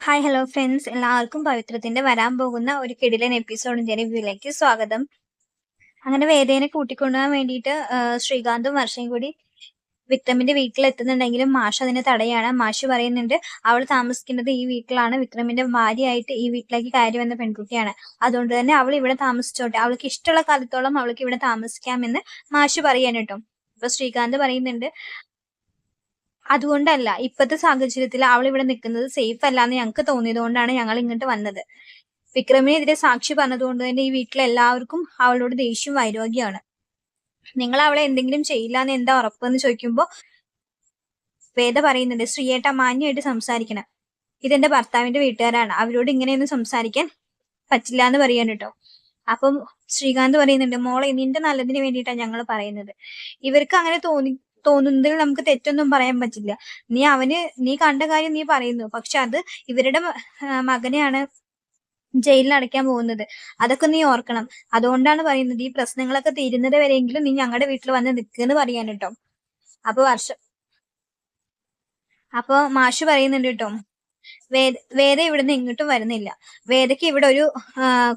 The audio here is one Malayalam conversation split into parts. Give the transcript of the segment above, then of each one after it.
ഹായ് ഹലോ ഫ്രണ്ട്സ് എല്ലാവർക്കും പവിത്രത്തിന്റെ വരാൻ പോകുന്ന ഒരു കിടിലൻ എപ്പിസോഡിന്റെ റിവ്യൂയിലേക്ക് സ്വാഗതം. അങ്ങനെ വേദേനെ കൂട്ടിക്കൊണ്ടുപോകാൻ വേണ്ടിയിട്ട് ശ്രീകാന്തും വർഷയും കൂടി വിക്രമിന്റെ വീട്ടിൽ എത്തുന്നുണ്ടെങ്കിലും മാഷ് അതിനെ തടയാണ്. മാഷ് പറയുന്നുണ്ട് അവൾ താമസിക്കുന്നത് ഈ വീട്ടിലാണ്. വിക്രമിന്റെ ഭാര്യയായിട്ട് ഈ വീട്ടിലേക്ക് കയറി വന്ന പെൺകുട്ടിയാണ്. അതുകൊണ്ട് തന്നെ അവൾ ഇവിടെ താമസിച്ചോട്ടെ. അവൾക്ക് ഇഷ്ടമുള്ള കാലത്തോളം അവൾക്ക് ഇവിടെ താമസിക്കാമെന്ന് മാഷ് പറയാൻ കേട്ടോ. അപ്പൊ ശ്രീകാന്ത് പറയുന്നുണ്ട് അതുകൊണ്ടല്ല ഇപ്പോഴത്തെ സാഹചര്യത്തിൽ അവൾ ഇവിടെ നിൽക്കുന്നത് സേഫ് അല്ല എന്ന് ഞങ്ങൾക്ക് തോന്നിയതുകൊണ്ടാണ് ഞങ്ങൾ ഇങ്ങോട്ട് വന്നത്. വിക്രമിനെതിരെ സാക്ഷി പറഞ്ഞതുകൊണ്ട് തന്നെ ഈ വീട്ടിലെ എല്ലാവർക്കും അവളോട് ദേഷ്യം വൈരോഗ്യമാണ്. നിങ്ങൾ അവളെ എന്തെങ്കിലും ചെയ്യില്ല എന്ന് എന്താ ഉറപ്പെന്ന് ചോദിക്കുമ്പോ വേദ പറയുന്നുണ്ട് ശ്രീയേട്ട മാന്യമായിട്ട് സംസാരിക്കണം. ഇതെന്റെ ഭർത്താവിന്റെ വീട്ടുകാരാണ്. അവരോട് ഇങ്ങനെയൊന്നും സംസാരിക്കാൻ പറ്റില്ല എന്ന് പറയാൻ കേട്ടോ അപ്പം ശ്രീകാന്ത് പറയുന്നുണ്ട് മോളെ നിന്റെ നല്ലതിന് വേണ്ടിയിട്ടാണ് ഞങ്ങൾ പറയുന്നത്. ഇവർക്ക് അങ്ങനെ തോന്നി തോന്നുന്നതിൽ നമുക്ക് തെറ്റൊന്നും പറയാൻ പറ്റില്ല. നീ അവന് നീ കണ്ട കാര്യം നീ പറയുന്നു. പക്ഷെ അത് ഇവരുടെ മകനെയാണ് ജയിലിൽ അടയ്ക്കാൻ പോകുന്നത്. അതൊക്കെ നീ ഓർക്കണം. അതുകൊണ്ടാണ് പറയുന്നത് ഈ പ്രശ്നങ്ങളൊക്കെ തീരുന്നത് വരെയെങ്കിലും നീ ഞങ്ങളുടെ വീട്ടിൽ വന്ന് നിൽക്കുന്ന് പറയാൻ കേട്ടോ. അപ്പൊ വർഷം അപ്പൊ മാഷ് പറയുന്നുണ്ട് കേട്ടോ. വേദ വേദ ഇവിടുന്ന് ഇങ്ങോട്ടും വരുന്നില്ല. വേദയ്ക്ക് ഇവിടെ ഒരു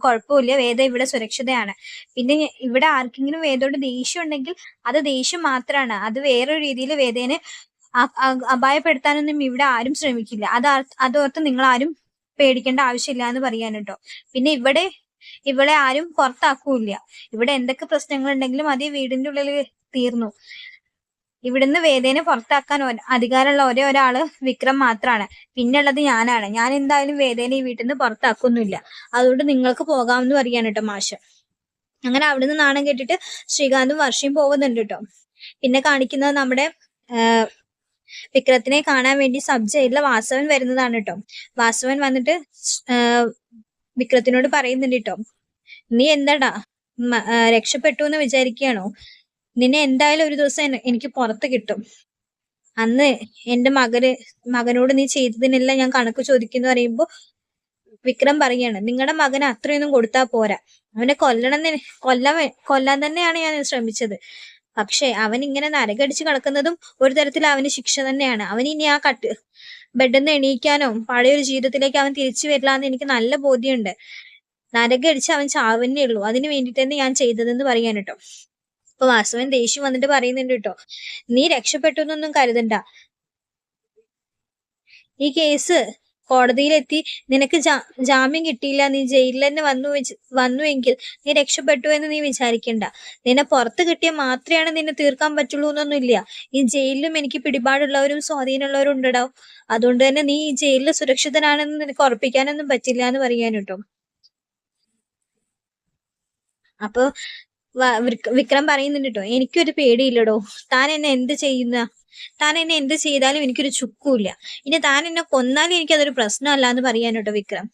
കുഴപ്പമില്ല. വേദ ഇവിടെ സുരക്ഷിതയാണ്. പിന്നെ ഇവിടെ ആർക്കെങ്കിലും വേദയോട് ദേഷ്യം ഉണ്ടെങ്കിൽ അത് ദേഷ്യം മാത്രമാണ് അത് വേറൊരു രീതിയിൽ വേദേനെ അപായപ്പെടുത്താനൊന്നും ഇവിടെ ആരും ശ്രമിക്കില്ല. അത് അതോർത്ത് നിങ്ങൾ ആരും പേടിക്കേണ്ട ആവശ്യമില്ല എന്ന് പറയാൻ കേട്ടോ. പിന്നെ ഇവിടെ ഇവിടെ ആരും പുറത്താക്കൂല ഇവിടെ എന്തൊക്കെ പ്രശ്നങ്ങൾ ഉണ്ടെങ്കിലും അത് വീടിന്റെ ഉള്ളിൽ തീർന്നു. ഇവിടുന്ന് വേദേനെ പുറത്താക്കാൻ അധികാരമുള്ള ഒരേ ഒരാൾ വിക്രം മാത്രമാണ് പിന്നുള്ളത് ഞാനാണ്. ഞാൻ എന്തായാലും വേദേനെ ഈ വീട്ടിൽ നിന്ന് പുറത്താക്കൊന്നുമില്ല. അതുകൊണ്ട് നിങ്ങൾക്ക് പോകാമെന്ന് പറയാണ് കേട്ടോ മാഷ്. അങ്ങനെ അവിടുന്ന് നാണം കേട്ടിട്ട് ശ്രീകാന്തും വർഷയും പോകുന്നുണ്ട് കേട്ടോ പിന്നെ കാണിക്കുന്നത് നമ്മുടെ വിക്രത്തിനെ കാണാൻ വേണ്ടി സബ് ജയിലിലെ വാസവൻ വരുന്നതാണ് കേട്ടോ വാസവൻ വന്നിട്ട് വിക്രത്തിനോട് പറയുന്നുണ്ട് കേട്ടോ നീ എന്താടാ? രക്ഷപ്പെട്ടു എന്ന് വിചാരിക്കുകയാണോ? നിന്നെ എന്തായാലും ഒരു ദിവസം എനിക്ക് പുറത്ത് കിട്ടും. അന്ന് എന്റെ മകന് മകനോട് നീ ചെയ്തതിനെല്ലാം ഞാൻ കണക്ക് ചോദിക്കുന്നു പറയുമ്പോ വിക്രം പറയാണ് നിങ്ങളുടെ മകന് അത്രയൊന്നും കൊടുത്താ പോരാ. അവനെ കൊല്ലണം കൊല്ലാൻ കൊല്ലാൻ തന്നെയാണ് ഞാൻ ശ്രമിച്ചത്. പക്ഷെ അവൻ ഇങ്ങനെ നരകടിച്ച് കിടക്കുന്നതും ഒരു തരത്തിൽ അവന് ശിക്ഷ തന്നെയാണ്. അവൻ ഇനി ആ കട്ട് ബെഡിൽ നിന്ന് എണീക്കാനോ പഴയൊരു ജീവിതത്തിലേക്ക് അവൻ തിരിച്ചു വരില്ലാന്ന് എനിക്ക് നല്ല ബോധ്യമുണ്ട്. നരകടിച്ച് അവൻ ചാവന്നേ ഉള്ളൂ. അതിന് വേണ്ടിട്ട് തന്നെ ഞാൻ ചെയ്തതെന്ന് പറയാൻ കേട്ടോ. അപ്പൊ വാസവൻ ദേഷ്യം വന്നിട്ട് പറയുന്നുണ്ട് കേട്ടോ നീ രക്ഷപ്പെട്ടു എന്നൊന്നും കരുതണ്ട. ഈ കേസ് കോടതിയിലെത്തി. നിനക്ക് ജാമ്യം കിട്ടിയില്ല. നീ ജയിലിൽ തന്നെ വന്നു വന്നു വന്നുവെങ്കിൽ നീ രക്ഷപ്പെട്ടു എന്ന് നീ വിചാരിക്കണ്ട. നിന്നെ പുറത്ത് കിട്ടിയാൽ മാത്രമാണ് നിന്നെ തീർക്കാൻ പറ്റുള്ളൂ എന്നൊന്നുമില്ല. ഈ ജയിലിലും എനിക്ക് പിടിപാടുള്ളവരും സ്വാധീനമുള്ളവരും ഉണ്ടടാ അതുകൊണ്ട് തന്നെ നീ ഈ ജയിലിൽ സുരക്ഷിതനാണെന്ന് നിനക്ക് ഉറപ്പിക്കാനൊന്നും പറ്റില്ല എന്ന് പറയാൻ കേട്ടോ അപ്പൊ വിക്ര- പറയുന്നുണ്ട് കേട്ടോ എനിക്കൊരു പേടിയില്ലടോ. താൻ എന്നെ എന്ത് ചെയ്യുന്ന? താൻ എന്നെ എന്ത് ചെയ്താലും എനിക്കൊരു ചുക്കൂല്ല ഇനി താൻ എന്നെ കൊന്നാലും എനിക്കതൊരു പ്രശ്നമല്ല എന്ന് പറയാൻ കേട്ടോ വിക്രം.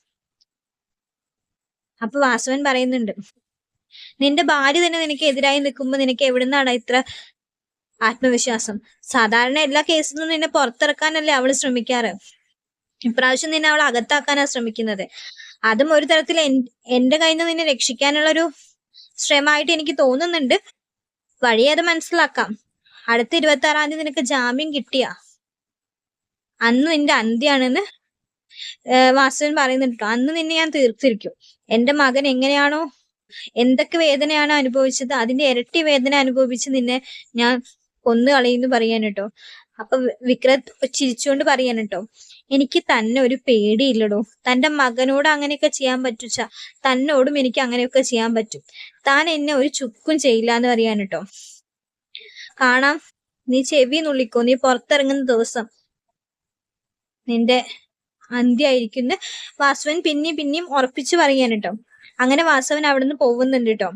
അപ്പൊ വാസവൻ പറയുന്നുണ്ട് നിന്റെ ഭാര്യ തന്നെ നിനക്ക് എതിരായി നിൽക്കുമ്പോ നിനക്ക് എവിടുന്നാണ് ഇത്ര ആത്മവിശ്വാസം? സാധാരണ എല്ലാ കേസിലും നിന്നെ പുറത്തിറക്കാനല്ലേ അവൾ ശ്രമിക്കാറ്? ഇപ്രാവശ്യം നിന്നെ അവൾ അകത്താക്കാനാ ശ്രമിക്കുന്നത്. അതും ഒരു തരത്തിൽ എന്റെ കയ്യിൽ നിന്ന് നിന്നെ രക്ഷിക്കാനുള്ള ഒരു ശ്രമമായിട്ട് എനിക്ക് തോന്നുന്നുണ്ട്. വഴി അത് മനസ്സിലാക്കാം. അടുത്ത ഇരുപത്തി ആറാം തീയതി നിനക്ക് ജാമ്യം കിട്ടിയ. അന്ന് നിന്റെ അന്ത്യാണെന്ന് വാസുവൻ പറയുന്നുണ്ട്. അന്ന് നിന്നെ ഞാൻ തീർത്തിരിക്കും എന്റെ മകൻ എങ്ങനെയാണോ എന്തൊക്കെ വേദനയാണ് അനുഭവിച്ചത് അതിന്റെ ഇരട്ടി വേദന അനുഭവിച്ച് നിന്നെ ഞാൻ കൊന്നു കളയുന്നു പറയാൻ കേട്ടോ. അപ്പൊ വിക്രത് ചിരിച്ചുകൊണ്ട് പറയാൻ കേട്ടോ. എനിക്ക് തന്നെ ഒരു പേടിയില്ലടോ. തന്റെ മകനോട് അങ്ങനെയൊക്കെ ചെയ്യാൻ പറ്റുച്ച തന്നോടും എനിക്ക് അങ്ങനെയൊക്കെ ചെയ്യാൻ പറ്റും. താൻ എന്നെ ഒരു ചുക്കും ചെയ്യില്ല എന്ന് പറയാൻ കേട്ടോ. കാണാം. നീ ചെവി നുള്ളിക്കോ. നീ പുറത്തിറങ്ങുന്ന ദിവസം നിന്റെ അന്ത്യായിരിക്കുന്ന വാസവൻ പിന്നെയും പിന്നെയും ഉറപ്പിച്ചു പറയാൻ കേട്ടോ. അങ്ങനെ വാസവൻ അവിടുന്ന് പോകുന്നുണ്ട് കേട്ടോ.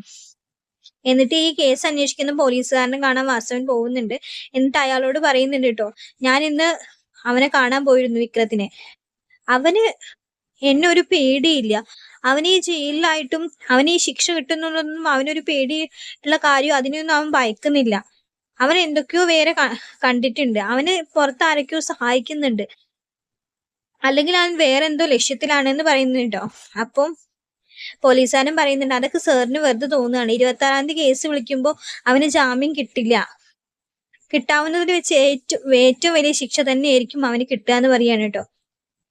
എന്നിട്ട് ഈ കേസ് അന്വേഷിക്കുന്ന പോലീസുകാരനെ കാണാൻ വാസവൻ പോകുന്നുണ്ട്. എന്നിട്ട് അയാളോട് പറയുന്നുണ്ട് കേട്ടോ. ഞാൻ ഇന്ന് അവനെ കാണാൻ പോയിരുന്നു വിക്രത്തിനെ. അവന് എന്നെ ഒരു പേടിയില്ല. അവന് ഈ ജയിലിലായിട്ടും അവന് ഈ ശിക്ഷ കിട്ടുന്നുള്ളതൊന്നും അവനൊരു പേടി ഉള്ള കാര്യം അതിനൊന്നും അവൻ ഭയക്കുന്നില്ല. അവൻ എന്തൊക്കെയോ വേറെ കണ്ടിട്ടുണ്ട്. അവന് പുറത്ത് ആരൊക്കെയോ സഹായിക്കുന്നുണ്ട്. അല്ലെങ്കിൽ അവൻ വേറെ എന്തോ ലക്ഷ്യത്തിലാണെന്ന് പറയുന്നുണ്ടോ. അപ്പം പോലീസുകാരൻ പറയുന്നുണ്ട് അതൊക്കെ സാറിന് വെറുതെ തോന്നുകയാണ്. ഇരുപത്തി ആറാം തീയതി കേസ് വിളിക്കുമ്പോൾ അവന് ജാമ്യം കിട്ടില്ല. കിട്ടാവുന്നതിൽ വെച്ച് ഏറ്റവും ഏറ്റവും വലിയ ശിക്ഷ തന്നെയായിരിക്കും അവന് കിട്ടുക എന്ന് പറയാണ് കേട്ടോ.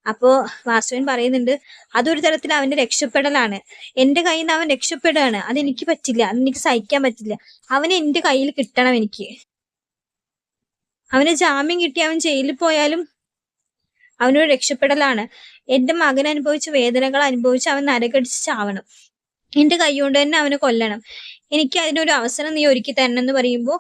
അപ്പോ വാസുവൻ പറയുന്നുണ്ട് അതൊരു തരത്തിൽ അവന്റെ രക്ഷപ്പെടലാണ്. എന്റെ കയ്യിൽ നിന്ന് അവൻ രക്ഷപ്പെടുകയാണ്. അതെനിക്ക് പറ്റില്ല. അതെനിക്ക് സഹിക്കാൻ പറ്റില്ല. അവനെ എന്റെ കയ്യിൽ കിട്ടണം എനിക്ക്. അവന് ജാമ്യം കിട്ടി അവൻ ജയിലിൽ പോയാലും അവനൊരു രക്ഷപ്പെടലാണ്. എന്റെ മകൻ അനുഭവിച്ച വേദനകൾ അനുഭവിച്ച് അവൻ നരകടിച്ച് ചാവണം എന്റെ കൈ കൊണ്ട് തന്നെ അവനെ കൊല്ലണം. എനിക്ക് അതിനൊരു അവസരം നീ ഒരുക്കി തരണം എന്ന് പറയുമ്പോൾ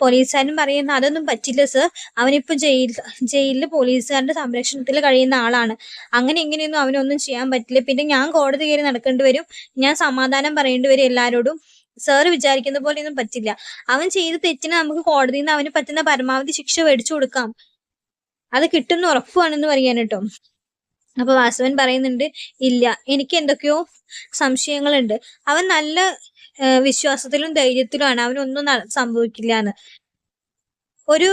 പോലീസുകാരൻ പറയുന്ന അതൊന്നും പറ്റില്ല സർ. അവനിപ്പോ ജയിൽ ജയിലിൽ പോലീസുകാരുടെ സംരക്ഷണത്തിൽ കഴിയുന്ന ആളാണ്. അങ്ങനെ എങ്ങനെയൊന്നും അവനൊന്നും ചെയ്യാൻ പറ്റില്ല. പിന്നെ ഞാൻ കോടതി കയറി നടക്കേണ്ടി വരും. ഞാൻ സമാധാനം പറയേണ്ടി വരും എല്ലാരോടും. സാറ് വിചാരിക്കുന്ന പോലെ ഒന്നും പറ്റില്ല. അവൻ ചെയ്ത തെറ്റിന് നമുക്ക് കോടതിയിൽ നിന്ന് അവന് പറ്റുന്ന പരമാവധി ശിക്ഷ മേടിച്ചു കൊടുക്കാം. അത് കിട്ടുന്ന ഉറപ്പാണെന്ന് പറയാൻ അപ്പൊ വാസവൻ പറയുന്നുണ്ട് ഇല്ല എനിക്ക് എന്തൊക്കെയോ സംശയങ്ങളുണ്ട്. അവൻ നല്ല വിശ്വാസത്തിലും ധൈര്യത്തിലുമാണ്. അവനൊന്നും സംഭവിക്കില്ല എന്ന് ഒരു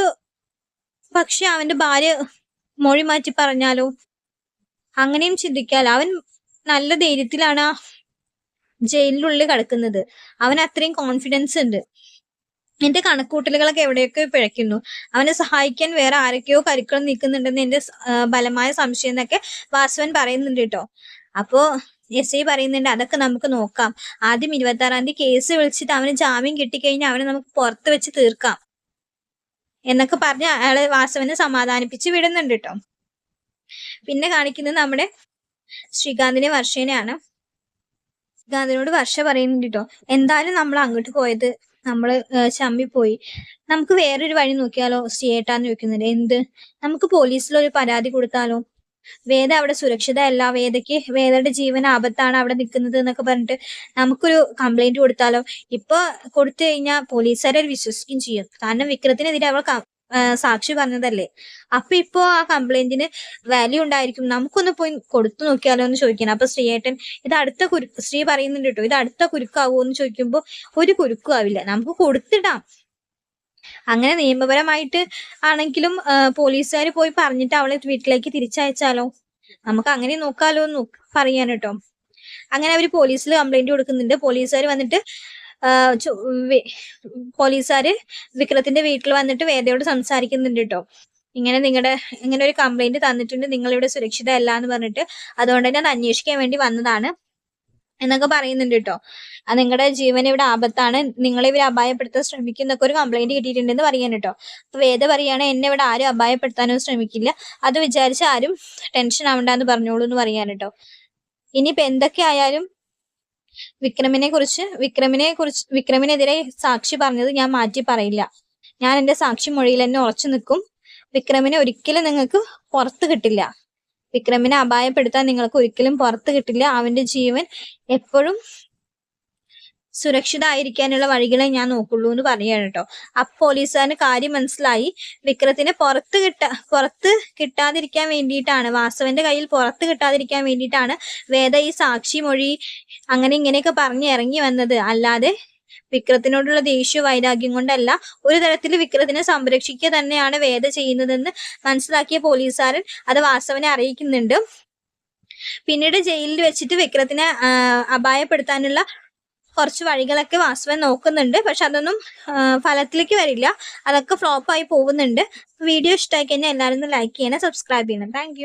പക്ഷെ അവന്റെ ഭാര്യ മൊഴി മാറ്റി പറഞ്ഞാലോ? അങ്ങനെയും ചിന്തിക്കാലോ? അവൻ നല്ല ധൈര്യത്തിലാണ് ജയിലിനുള്ളിൽ കിടക്കുന്നത്. അവൻ അത്രയും കോൺഫിഡൻസ് ഉണ്ട്. എന്റെ കണക്കൂട്ടലുകളൊക്കെ എവിടെയൊക്കെ പിഴയ്ക്കുന്നു? അവനെ സഹായിക്കാൻ വേറെ ആരൊക്കെയോ കരുക്കൾ നിൽക്കുന്നുണ്ടെന്ന് എന്റെ ബലമായ സംശയം എന്നൊക്കെ വാസവൻ പറയുന്നുണ്ട് കേട്ടോ. അപ്പോ എസ് ഐ പറയുന്നുണ്ട് അതൊക്കെ നമുക്ക് നോക്കാം. ആദ്യം ഇരുപത്തി ആറാം തീയതി കേസ് വിളിച്ചിട്ട് അവന് ജാമ്യം കിട്ടിക്കഴിഞ്ഞാൽ അവനെ നമുക്ക് പുറത്ത് വെച്ച് തീർക്കാം. എന്നൊക്കെ പറഞ്ഞ് അയാൾ വാസവനെ സമാധാനിപ്പിച്ച് വിടുന്നുണ്ട് കേട്ടോ. പിന്നെ കാണിക്കുന്നത് നമ്മുടെ ശ്രീകാന്തിനെ വർഷേനെയാണ്. ശ്രീകാന്തിനോട് വർഷ പറയുന്നുണ്ട് കേട്ടോ എന്തായാലും നമ്മൾ അങ്ങോട്ട് പോയത് നമ്മൾ ചമ്മിപ്പോയി നമുക്ക് വേറൊരു വഴി നോക്കിയാലോ? സ്റ്റേട്ടാന്ന് ചോദിക്കുന്നുണ്ട്. എന്ത്? നമുക്ക് പോലീസിൽ ഒരു പരാതി കൊടുത്താലോ? വേദ അവിടെ സുരക്ഷിതയല്ല വേദയ്ക്ക് വേദയുടെ ജീവൻ ആപത്താണ് അവിടെ നിൽക്കുന്നത് എന്നൊക്കെ പറഞ്ഞിട്ട് നമുക്കൊരു കംപ്ലൈന്റ് കൊടുത്താലോ? ഇപ്പൊ കൊടുത്തു കഴിഞ്ഞാൽ പോലീസുകാരെ വിശ്വസിക്കുകയും ചെയ്യും. കാരണം വിക്രത്തിനെതിരെ അവൾ സാക്ഷി പറഞ്ഞതല്ലേ? അപ്പൊ ഇപ്പോ ആ കംപ്ലൈന്റിന് വാല്യൂ ഉണ്ടായിരിക്കും. നമുക്കൊന്ന് പോയി കൊടുത്തു നോക്കിയാലോ എന്ന് ചോദിക്കണം അപ്പൊ ശ്രീയേട്ടൻ ഇത് അടുത്ത കുരു ശ്രീ പറയുന്നുണ്ട് കേട്ടോ ഇത് അടുത്ത കുരുക്കാവോ എന്ന് ചോദിക്കുമ്പോ ഒരു കുരുക്കും ആവില്ല. നമുക്ക് കൊടുത്തിടാം. അങ്ങനെ നിയമപരമായിട്ട് ആണെങ്കിലും പോലീസുകാർ പോയി പറഞ്ഞിട്ട് അവളെ വീട്ടിലേക്ക് തിരിച്ചയച്ചാലോ? നമുക്ക് അങ്ങനെ നോക്കാലോ എന്ന് പറയാൻ കേട്ടോ. അങ്ങനെ അവർ പോലീസിൽ കംപ്ലൈന്റ് കൊടുക്കുന്നുണ്ട്. പോലീസുകാർ വന്നിട്ട് പോലീസുകാര് വിക്രത്തിന്റെ വീട്ടിൽ വന്നിട്ട് വേദയോട് സംസാരിക്കുന്നുണ്ട് കേട്ടോ ഇങ്ങനെ നിങ്ങളുടെ ഇങ്ങനെ ഒരു കംപ്ലൈന്റ് തന്നിട്ടുണ്ട് നിങ്ങൾ ഇവിടെ സുരക്ഷിതല്ല എന്ന് പറഞ്ഞിട്ട് അതുകൊണ്ട് തന്നെ അത് അന്വേഷിക്കാൻ വേണ്ടി വന്നതാണ് എന്നൊക്കെ പറയുന്നുണ്ട് കേട്ടോ നിങ്ങളുടെ ജീവൻ ഇവിടെ ആപത്താണ് നിങ്ങളെ ഇവർ അപായപ്പെടുത്താൻ ശ്രമിക്കുന്നൊക്കെ ഒരു കംപ്ലൈന്റ് കിട്ടിയിട്ടുണ്ടെന്ന് പറയാൻ കേട്ടോ അപ്പൊ വേദ പറയാണ് എന്നെ ഇവിടെ ആരും അപായപ്പെടുത്താനോ ശ്രമിക്കില്ല. അത് വിചാരിച്ച് ആരും ടെൻഷൻ ആവണ്ടെന്ന് പറഞ്ഞോളൂ എന്ന് പറയാൻ കേട്ടോ ഇനിയിപ്പോ എന്തൊക്കെ ആയാലും വിക്രമിനെ കുറിച്ച് വിക്രമിനെ കുറിച്ച് വിക്രമിനെതിരെ സാക്ഷി പറഞ്ഞത് ഞാൻ മാറ്റി പറയില്ല. ഞാൻ എന്റെ സാക്ഷി മൊഴിയിൽ തന്നെ ഉറച്ചു നിൽക്കും. വിക്രമിനെ ഒരിക്കലും നിങ്ങൾക്ക് പുറത്ത് കിട്ടില്ല. വിക്രമിനെ അപായപ്പെടുത്താൻ നിങ്ങൾക്ക് ഒരിക്കലും പുറത്ത് കിട്ടില്ല. അവന്റെ ജീവൻ എപ്പോഴും സുരക്ഷിതമായിരിക്കാനുള്ള വഴികളെ ഞാൻ നോക്കുള്ളൂ എന്ന് പറയാണ് കേട്ടോ. അപ്പൊ പോലീസുകാരന് കാര്യം മനസ്സിലായി. വിക്രത്തിനെ പുറത്ത് കിട്ട പുറത്ത് കിട്ടാതിരിക്കാൻ വേണ്ടിയിട്ടാണ് വാസവന്റെ കയ്യിൽ പുറത്ത് കിട്ടാതിരിക്കാൻ വേണ്ടിയിട്ടാണ് വേദ ഈ സാക്ഷി മൊഴി അങ്ങനെ ഇങ്ങനെയൊക്കെ പറഞ്ഞ് ഇറങ്ങി വന്നത്. അല്ലാതെ വിക്രത്തിനോടുള്ള ദേഷ്യ വൈരാഗ്യം കൊണ്ടല്ല ഒരു തരത്തിൽ വിക്രത്തിനെ സംരക്ഷിക്കുക തന്നെയാണ് വേദ ചെയ്യുന്നതെന്ന് മനസ്സിലാക്കിയ പോലീസുകാരൻ അത് വാസവനെ അറിയിക്കുന്നുണ്ട്. പിന്നീട് ജയിലിൽ വെച്ചിട്ട് വിക്രത്തിനെ അപായപ്പെടുത്താനുള്ള കുറച്ച് വഴികളൊക്കെ വാസുവൻ നോക്കുന്നുണ്ട്. പക്ഷെ അതൊന്നും ഫലത്തിലേക്ക് വരില്ല. അതൊക്കെ ഫ്ലോപ്പായി പോകുന്നുണ്ട്. വീഡിയോ ഇഷ്ടമായി കഴിഞ്ഞാൽ എല്ലാവരും ലൈക്ക് ചെയ്യണം സബ്സ്ക്രൈബ് ചെയ്യണം. താങ്ക്